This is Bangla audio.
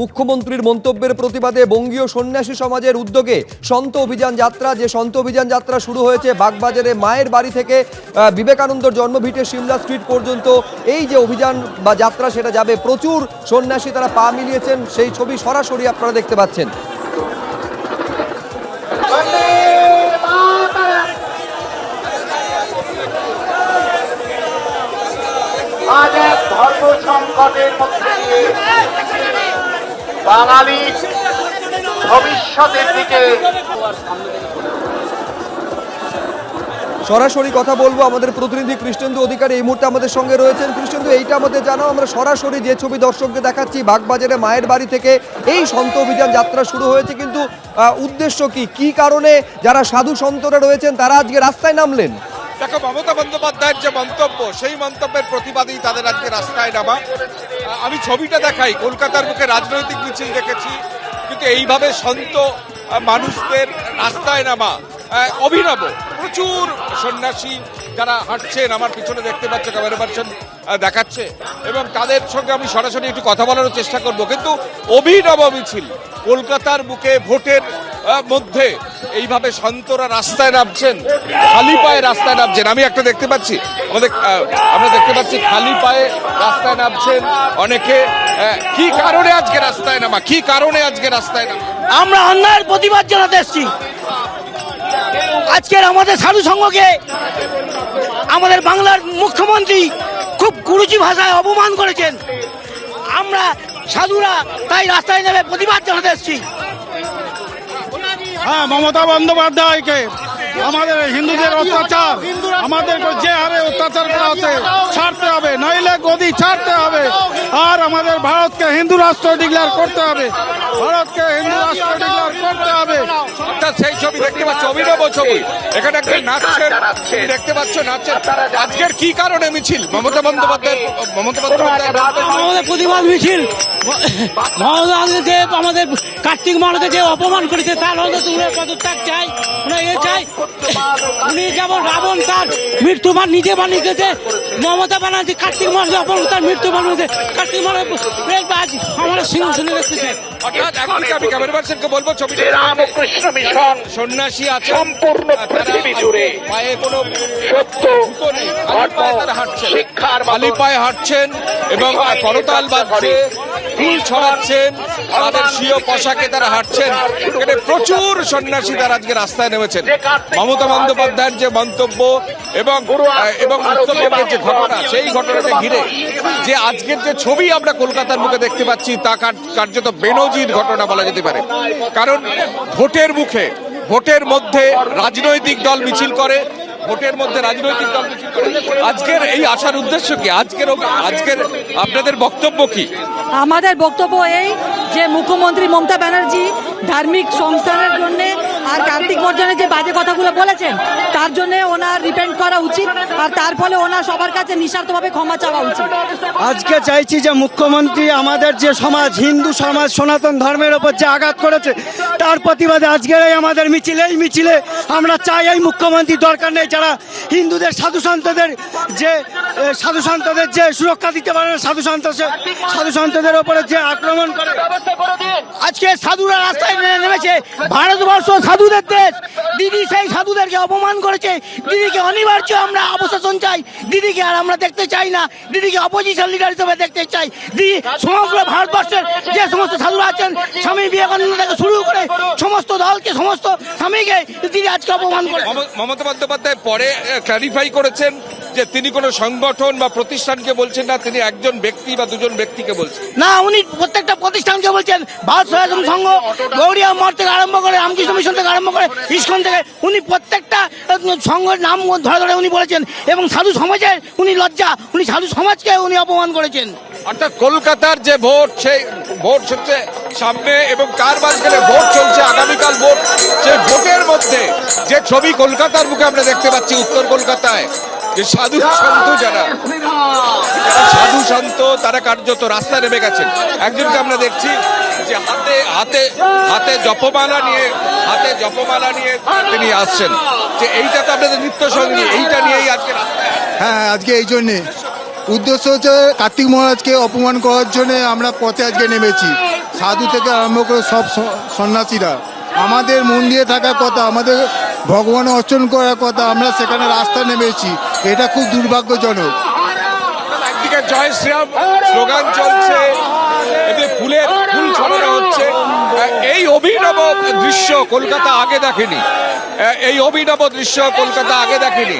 মুখ্যমন্ত্রীর মন্তব্যের প্রতিবাদে বঙ্গীয় সন্ন্যাসী সমাজের উদ্যোগে সন্ত অভিযান যাত্রা। যে সন্ত অভিযান যাত্রা শুরু হয়েছে বাগবাজারে মায়ের বাড়ি থেকে বিবেকানন্দর জন্মভিটে সিমলা স্ট্রিট পর্যন্ত, এই যে অভিযান বা যাত্রা সেটা যাবে, প্রচুর সন্ন্যাসী তারা পা মিলিয়েছেন, সেই ছবি সরাসরি আপনারা দেখতে পাচ্ছেন। ধর্ম সংকটের দিয়ে বাঙালির ভবিষ্যতের দিকে। সরাসরি কথা বলব, আমাদের প্রতিনিধি কৃষ্ণেন্দু অধিকারী এই মুহূর্তে আমাদের সঙ্গে রয়েছেন। কৃষ্ণেন্দু, এইটা আমাদের জানাও আমরা সরাসরি যে ছবি দর্শকদের দেখাচ্ছি বাগবাজারে মায়ের বাড়ি থেকে এই সন্ত অভিযান যাত্রা শুরু হয়েছে, কিন্তু উদ্দেশ্য কি? কি কারণে যারা সাধু সন্তরা রয়েছেন, তারা আজকে রাস্তায় নামলেন? দেখো, মমতা বন্দ্যোপাধ্যায়ের যে মন্তব্য, সেই মন্তব্যের প্রতিবাদেই তাদের আজকে রাস্তায় নামা। আমি ছবিটা দেখাই, কলকাতার বুকে রাজনৈতিক মিছিল দেখেছি, কিন্তু এইভাবে সন্ত মানুষদের রাস্তায় নামা অভিনব। প্রচুর সন্ন্যাসী যারা হাঁটছেন, আমার পিছনে দেখতে পাচ্ছে ক্যামেরা পার্সন দেখাচ্ছে। এবং তাদের সঙ্গে আমি সরাসরি একটু কথা বলার চেষ্টা করব, কিন্তু অভিনব মিছিল, কলকাতার বুকে ভোটের মধ্যে এইভাবে সন্তরা রাস্তায় নামছেন, খালি পায়ে রাস্তায় নামছেন। আমি একটা দেখতে পাচ্ছি, আমাদের আমরা দেখতে পাচ্ছি খালি পায়ে রাস্তায় নামছেন অনেকে। কি কারণে আজকে রাস্তায় নামা? কি কারণে আজকে রাস্তায় নামা? আমরা অন্যায়ের প্রতিবাদ জানাতে এসেছি। আজকের আমাদের সাধু সংঘকে আমাদের বাংলার মুখ্যমন্ত্রী খুব কুরুচি ভাষায় অপমান করেছেন। আমরা সাধুরা তাই রাস্তায় নেমে প্রতিবাদ জানাতে এসেছি। হ্যাঁ মমতা বন্দ্যোপাধ্যায়কে। আমাদের হিন্দুদের অত্যাচার। আমাদের যে হারে অত্যাচার করা হচ্ছে ছাড়তে হবে। নইলে গদি ছাড়তে হবে। আর আমাদের ভারতকে হিন্দু রাষ্ট্র ডিক্লেয়ার করতে হবে। ভারতকে হিন্দু রাষ্ট্র ডিক্লেয়ার করতে হবে। অর্থাৎ সেই ছবি দেখতে পাচ্ছ অভিনব ছবি। এখানে একটা নাচছেন দেখতে পাচ্ছ নাচছেন আজকের কি কারণে মিছিল? মমতা বন্দ্যোপাধ্যায় মমতা বন্দ্যোপাধ্যায় প্রতিবাদ মিছিল। আমাদের কার্তিক যে অপমান করেছে তার হয়তো পদত্যাগ চাই ওরা এ চাই। উনি যেমন রাবণ তার মৃত্যুমান নিজে বানিয়েছে মমতা ব্যানার্জি কার্তিক অপমান তার মৃত্যু বানিয়েছে কার্তিক আমরা সিংহাসনে দেখতে চাই। অর্থাৎ একদিকে আমি ক্যামেরা পার্সনকে বলব ছবিটা রামকৃষ্ণ মিশন সন্ন্যাসী আছে সম্পূর্ণ পৃথিবী জুড়ে পায়ে কোনো সত্য নেই। খালি পায়ে তারা হাঁটছেন। শিক্ষার খালি পায়ে হাঁটছেন এবং করতাল বাজছে। ফুল ছড়াচ্ছেন, তাদের স্বীয় পোশাকে তারা হাঁটছেন। এখানে প্রচুর সন্ন্যাসী তারা আজকে রাস্তায় নেমেছেন। মমতা বন্দ্যোপাধ্যায়ের যে মন্তব্য এবং এবং উত্তরবঙ্গের যে ঘটনা, সেই ঘটনাকে ঘিরে যে আজকের যে ছবি আমরা কলকাতার মুখে দেখতে পাচ্ছি, তা কার- কার্যত বেনজির ঘটনা বলা যেতে পারে। কারণ ভোটের মুখে, ভোটের মধ্যে রাজনৈতিক দল মিছিল করে, ভোটের মধ্যে রাজনৈতিক দল মিছিল করে। আজকের এই আসার উদ্দেশ্য কি? আজকের আজকের আপনাদের বক্তব্য কি? আমাদের বক্তব্য এই যে মুখ্যমন্ত্রী মমতা ব্যানার্জি ধার্মিক সংস্থানের জন্য আর কার্তিক বর্জনের যে বাজে কথাগুলো বলেছেন, তার জন্য ওনার রিপেন্ট করা উচিত, আর তার ফলে ওনার সবার কাছে নিঃস্বার্থভাবে ক্ষমা চাওয়া উচিত। আজকে চাইছি যে মুখ্যমন্ত্রী আমাদের যে সমাজ, হিন্দু সমাজ, সনাতন ধর্মের ওপর যে আঘাত করেছে, তার প্রতিবাদে আজকের এই আমাদের মিছিল, এই মিছিলে আমরা চাই এই মুখ্যমন্ত্রী দরকার নেই, যারা হিন্দুদের, সাধু সন্তদের যে সাধু সন্তদের যে সুরক্ষা দিতে পারে না, সাধু সন্ত সাধু সন্তদের ওপরে যে আক্রমণ করে, আজকে সাধুরা রাস্তায় নেমেছে, ভারতবর্ষ সাধুদের দেশ। দিদি সেই সাধুদেরকে অপমান করেছে। দিদিকে অনিবার্য আমরা অবশাসন চাই। দিদিকে আর আমরা দেখতে চাই না। দিদিকে অপোজিশন লিডার হিসেবে দেখতে চাই। দিদি সমগ্র ভারতবর্ষের যে সমস্ত সাধুরা আছেন, স্বামী বিবেকানন্দ থেকে শুরু করে সমস্ত দলকে, সমস্ত স্বামীকে দিদি আজকে অপমান করে মম- মমতা বন্দ্যোপাধ্যায় পরে ক্লারিফাই করেছেন। যে তিনি কোনো সংগঠন বা প্রতিষ্ঠানকে বলছেন না তিনি একজন ব্যক্তি বা দুজন ব্যক্তিকে বলছেন। না উনি প্রত্যেকটা প্রতিষ্ঠানকে বলছেন। ভারত সনাতন সংঘ গৌড়িয়া মঠ থেকে আরম্ভ করে রামকৃষ্ণ মিশন থেকে আরম্ভ করে ইস্কন থেকে উনি প্রত্যেকটা সংঘের নাম ধরে ধরে উনি বলেছেন। এবং সাধু সমাজের উনি লজ্জা উনি সাধু সমাজকে উনি অপমান করেছেন। অর্থাৎ কলকাতার যে ভোট সেই ভোট হচ্ছে সামনে এবং তার মাঝখানে ভোট চলছে আগামীকাল ভোট। সেই ভোটের মধ্যে যে ছবি কলকাতার মুখে আমরা দেখতে পাচ্ছি উত্তর কলকাতায় যে সাধু সন্ত যারা সাধু সন্ত, তারা কার্যত রাস্তায় নেমে গেছেন একজনকে আমরা দেখছি যে হাতে হাতে হাতে জপমালা নিয়ে, হাতে জপমালা নিয়ে তিনি আসছেন। যে এইটা তো আপনাদের নিত্য সঙ্গী, এইটা নিয়েই আজকে রাস্তায় হ্যাঁ আজকে এই জন্যে। উদ্দেশ্য হচ্ছে কার্তিক মহারাজকে অপমান করার জন্য আমরা পথে আজকে নেমেছি। সাধু থেকে আরম্ভ করে সব সন্ন্যাসীরা। আমাদের মন দিয়ে থাকার কথা, আমাদের ভগবান অর্চন করার কথা আমরা সেখানে রাস্তা নেমেছি। এটা খুব দুর্ভাগ্যজনক। চলছে, এতে ফুলের ফুল হচ্ছে। এই অভিনব দৃশ্য কলকাতা আগে দেখেনি। এই অভিনব দৃশ্য কলকাতা আগে দেখেনি।